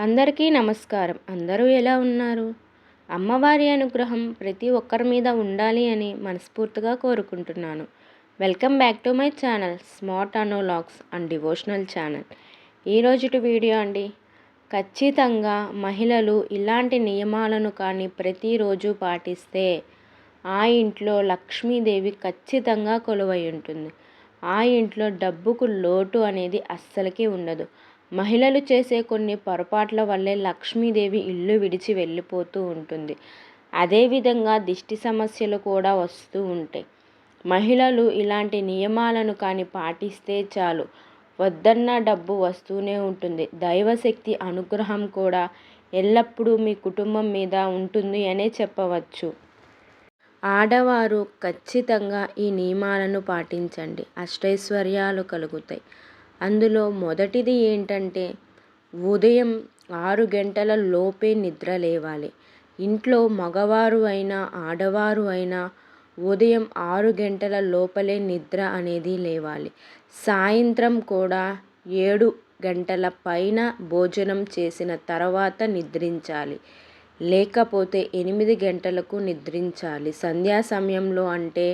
అందరికీ నమస్కారం. అందరూ ఎలా ఉన్నారు? అమ్మవారి అనుగ్రహం ప్రతి ఒక్కరి మీద ఉండాలి అని మనస్ఫూర్తిగా కోరుకుంటున్నాను. Welcome back to my channel smart అనోలాగ్స్ and devotional channel. ఈరోజుటి వీడియో అండి ఖచ్చితంగా మహిళలు ఇలాంటి నియమాలను కానీ ప్రతిరోజు పాటిస్తే ఆ ఇంట్లో లక్ష్మీదేవి ఖచ్చితంగా కొలువై ఉంటుంది. ఆ ఇంట్లో డబ్బుకు లోటు అనేది అస్సలకి ఉండదు. మహిళలు చేసే కొన్ని పొరపాట్ల వల్లే లక్ష్మీదేవి ఇల్లు విడిచి వెళ్ళిపోతూ ఉంటుంది. అదేవిధంగా దిష్టి సమస్యలు కూడా వస్తూ ఉంటాయి. మహిళలు ఇలాంటి నియమాలను కానీ పాటిస్తే చాలు. వద్దన్న డబ్బు వస్తూనే ఉంటుంది. దైవశక్తి అనుగ్రహం కూడా ఎల్లప్పుడూ మీ కుటుంబం మీద ఉంటుంది అనే చెప్పవచ్చు. ఆడవారు ఖచ్చితంగా ఈ నియమాలను పాటించండి. అష్టైశ్వర్యాలు కలుగుతాయి. అందులో మొదటిది ఏంటంటే ఉదయం ఆరు గంటల లోపే నిద్ర లేవాలి. ఇంట్లో మగవారు అయినా ఆడవారు అయినా ఉదయం ఆరు గంటల లోపలే నిద్ర అనేది లేవాలి. సాయంత్రం కూడా ఏడు గంటల పైన భోజనం చేసిన తర్వాత నిద్రించాలి. లేకపోతే ఎనిమిది గంటలకు నిద్రించాలి. సంధ్యా సమయంలో అంటే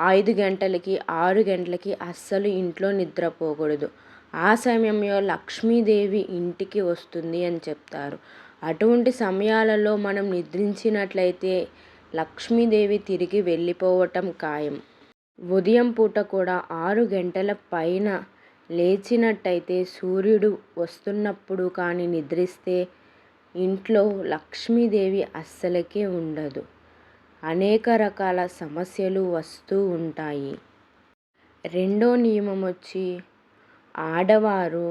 ఐదు గంటలకి ఆరు గంటలకి అస్సలు ఇంట్లో నిద్రపోకూడదు ఆ సమయంలో లక్ష్మీదేవి ఇంటికి వస్తుంది అని చెప్తారు. అటువంటి సమయాలలో మనం నిద్రించినట్లయితే లక్ష్మీదేవి తిరిగి వెళ్ళిపోవటం ఖాయం. ఉదయం పూట కూడా ఆరు గంటల పైన లేచినట్టయితే సూర్యుడు వస్తున్నప్పుడు కానీ నిద్రిస్తే ఇంట్లో లక్ష్మీదేవి అస్సలకే ఉండదు. అనేక రకాల సమస్యలు వస్తూ ఉంటాయి. రెండో నియమం వచ్చి ఆడవారు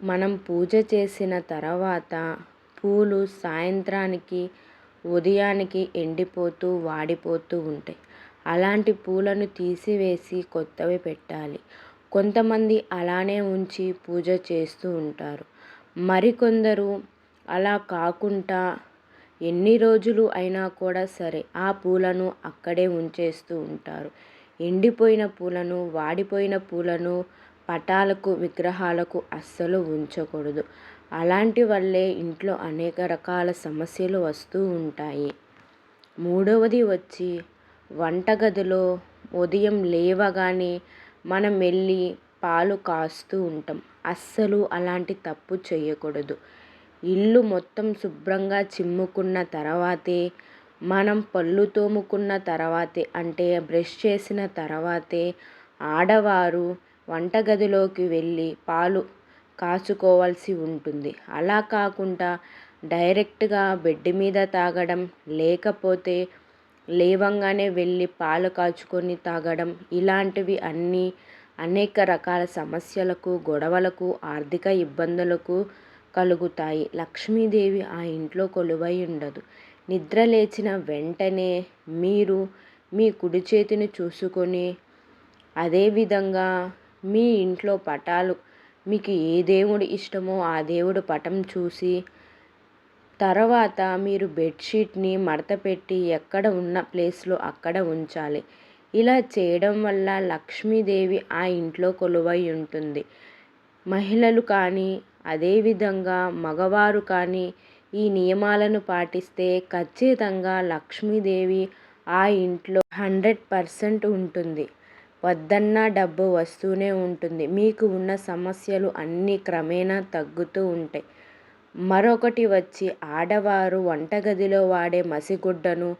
మనం పూజ చేసిన తర్వాత పూలు సాయంత్రానికి ఉదయానికి ఎండిపోతూ వాడిపోతూ ఉంటాయి. అలాంటి పూలను తీసివేసి కొత్తవి పెట్టాలి. కొంతమంది అలానే ఉంచి పూజ చేస్తూ ఉంటారు. మరికొందరు అలా కాకుండా ఎన్ని రోజులు అయినా కూడా సరే ఆ పూలను అక్కడే ఉంచేస్తూ ఉంటారు. ఎండిపోయిన పూలను వాడిపోయిన పూలను పటాలకు విగ్రహాలకు అస్సలు ఉంచకూడదు. అలాంటి వల్లే ఇంట్లో అనేక రకాల సమస్యలు వస్తూ ఉంటాయి. మూడవది వచ్చి వంటగదిలో ఉదయం లేవగానే మనం వెళ్ళి పాలు కాస్తూ ఉంటాం. అస్సలు అలాంటి తప్పు చేయకూడదు. ఇల్లు మొత్తం శుభ్రంగా చిమ్ముకున్న తర్వాతే మనం పళ్ళు తోముకున్న తర్వాతే అంటే బ్రష్ చేసిన తర్వాతే ఆడవారు వంటగదిలోకి వెళ్ళి పాలు కాచుకోవాల్సి ఉంటుంది. అలా కాకుండా డైరెక్ట్గా బెడ్ మీద తాగడం లేకపోతే లేవంగానే వెళ్ళి పాలు కాచుకొని తాగడం ఇలాంటివి అన్నీ అనేక రకాల సమస్యలకు గొడవలకు ఆర్థిక ఇబ్బందులకు కలుగుతాయి. లక్ష్మీదేవి ఆ ఇంట్లో కొలువై ఉండదు. నిద్ర లేచిన వెంటనే మీరు మీ కుడి చేతిని చూసుకొని అదేవిధంగా మీ ఇంట్లో పటాలు మీకు ఏ దేవుడు ఇష్టమో ఆ దేవుడు పటం చూసి తర్వాత మీరు బెడ్షీట్ని మడతపెట్టి ఎక్కడ ఉన్న ప్లేస్లో అక్కడ ఉంచాలి. ఇలా చేయడం వల్ల లక్ష్మీదేవి ఆ ఇంట్లో కొలువై ఉంటుంది. మహిళలు కానీ అదేవిధంగా మగవారు కానీ ఈ నియమాలను పాటిస్తే ఖచ్చితంగా లక్ష్మీదేవి ఆ ఇంట్లో హండ్రెడ్ పర్సెంట్ ఉంటుంది. వద్దన్నా డబ్బు వస్తూనే ఉంటుంది. మీకు ఉన్న సమస్యలు అన్నీ క్రమేణా తగ్గుతూ ఉంటాయి. మరొకటి వచ్చి ఆడవారు వంటగదిలో వాడే మసిగుడ్డను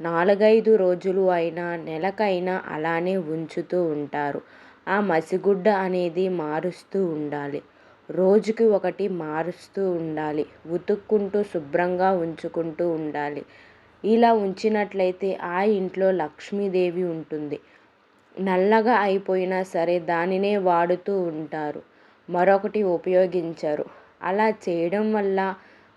నాలుగైదు రోజులు అయినా నెలకైనా అలానే ఉంచుతూ ఉంటారు. ఆ మసిగుడ్డ అనేది మారుస్తూ ఉండాలి. రోజుకి ఒకటి మారుస్తూ ఉండాలి. ఉతుక్కుంటూ శుభ్రంగా ఉంచుకుంటూ ఉండాలి. ఇలా ఉంచినట్లయితే ఆ ఇంట్లో లక్ష్మీదేవి ఉంటుంది. నల్లగా అయిపోయినా సరే దానినే వాడుతూ ఉంటారు. మరొకటి ఉపయోగించరు. అలా చేయడం వల్ల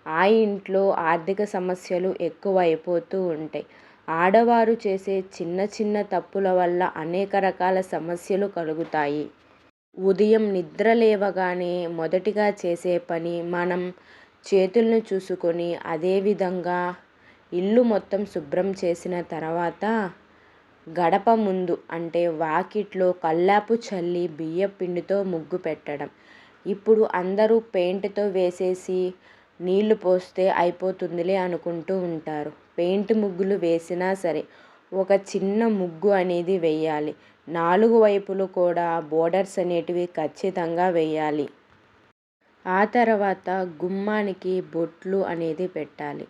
ఆ ఇంట్లో ఆర్థిక సమస్యలు ఎక్కువ అయిపోతూ ఉంటాయి. ఆడవారు చేసే చిన్న చిన్న తప్పుల వల్ల అనేక రకాల సమస్యలు కలుగుతాయి. ఉదయం నిద్ర లేవగానే మొదటిగా చేసే పని మనం చేతులను చూసుకొని అదేవిధంగా ఇల్లు మొత్తం శుభ్రం చేసిన తర్వాత గడప ముందు అంటే వాకిట్లో కల్లాపు చల్లి బియ్య పిండితో ముగ్గు పెట్టడం. ఇప్పుడు అందరూ పెయింట్తో వేసేసి నీళ్ళు పోస్తే అయిపోతుందిలే అనుకుంటూ ఉంటారు. పెయింట్ ముగ్గులు వేసినా సరే ఒక చిన్న ముగ్గు అనేది వేయాలి. నాలుగు వైపులు కూడా బోర్డర్స్ అనేటివి ఖచ్చితంగా వేయాలి. ఆ తర్వాత గుమ్మానికి బొట్లు అనేది పెట్టాలి.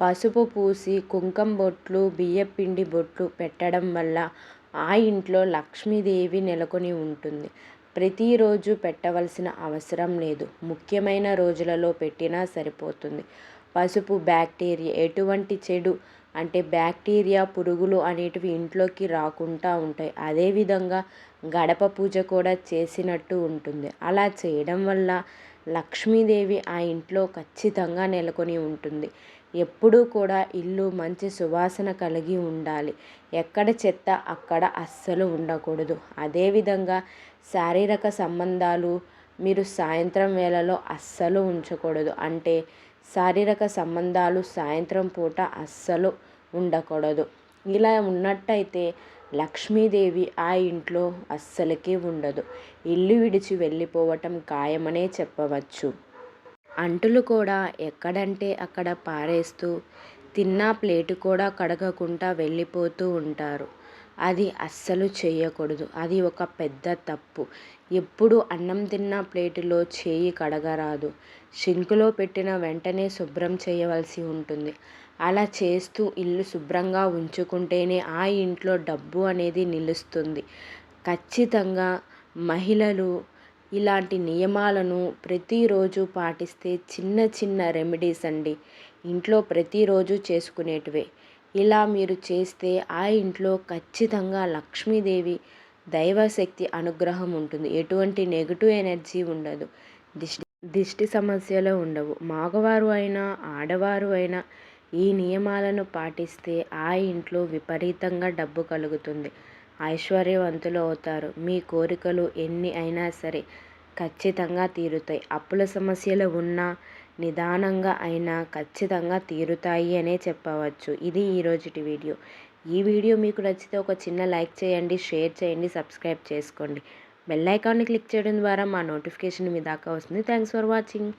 పసుపు పూసి కుంకం బొట్లు బియ్యపిండి బొట్లు పెట్టడం వల్ల ఆ ఇంట్లో లక్ష్మీదేవి నెలకొని ఉంటుంది. ప్రతిరోజు పెట్టవలసిన అవసరం లేదు. ముఖ్యమైన రోజులలో పెట్టినా సరిపోతుంది. పసుపు బ్యాక్టీరియా ఎటువంటి చెడు అంటే బ్యాక్టీరియా పురుగులు అనేటివి ఇంట్లోకి రాకుండా ఉంటాయి. అదేవిధంగా గడప పూజ కూడా చేసినట్టు ఉంటుంది. అలా చేయడం వల్ల లక్ష్మీదేవి ఆ ఇంట్లో ఖచ్చితంగా నెలకొని ఉంటుంది. ఎప్పుడూ కూడా ఇల్లు మంచి సువాసన కలిగి ఉండాలి. ఎక్కడ చెత్త అక్కడ అస్సలు ఉండకూడదు. అదేవిధంగా శారీరక సంబంధాలు మీరు సాయంత్రం వేళలో అస్సలు ఉంచకూడదు. అంటే శారీరక సంబంధాలు సాయంత్రం పూట అస్సలు ఉండకూడదు. ఇలా ఉన్నట్టయితే లక్ష్మీదేవి ఆ ఇంట్లో అస్సలకి ఉండదు. ఇల్లు విడిచి వెళ్ళిపోవటం ఖాయమనే చెప్పవచ్చు. అంటులు కూడా ఎక్కడంటే అక్కడ పారేస్తూ తిన్న ప్లేటు కూడా కడగకుండా వెళ్ళిపోతూ ఉంటారు. అది అస్సలు చేయకూడదు. అది ఒక పెద్ద తప్పు. ఎప్పుడు అన్నం తిన్న ప్లేటులో చేయి కడగరాదు. సింకులో పెట్టిన వెంటనే శుభ్రం చేయవలసి ఉంటుంది. అలా చేస్తూ ఇల్లు శుభ్రంగా ఉంచుకుంటేనే ఆ ఇంట్లో డబ్బు అనేది నిలుస్తుంది. ఖచ్చితంగా మహిళలు ఇలాంటి నియమాలను ప్రతిరోజు పాటిస్తే చిన్న చిన్న రెమెడీస్ అండి. ఇంట్లో ప్రతిరోజు చేసుకునేటివే. ఇలా మీరు చేస్తే ఆ ఇంట్లో ఖచ్చితంగా లక్ష్మీదేవి దైవశక్తి అనుగ్రహం ఉంటుంది. ఎటువంటి నెగిటివ్ ఎనర్జీ ఉండదు. దిష్టి దిష్టి సమస్యలు ఉండవు. మగవారు అయినా ఆడవారు అయినా ఈ నియమాలను పాటిస్తే ఆ ఇంట్లో విపరీతంగా డబ్బు కలుగుతుంది. ఐశ్వర్యవంతులు అవుతారు. మీ కోరికలు ఎన్ని అయినా సరే ఖచ్చితంగా తీరుతాయి. అప్పుల సమస్యలు ఉన్నా నిదానంగా అయినా ఖచ్చితంగా తీరుతాయి అనే చెప్పవచ్చు. ఇది ఈరోజుటి వీడియో. ఈ వీడియో మీకు నచ్చితే ఒక చిన్న లైక్ చేయండి షేర్ చేయండి సబ్స్క్రైబ్ చేసుకోండి. బెల్ ఐకాన్ని క్లిక్ చేయడం ద్వారా మా నోటిఫికేషన్ మీ దాకా వస్తుంది. Thanks for watching.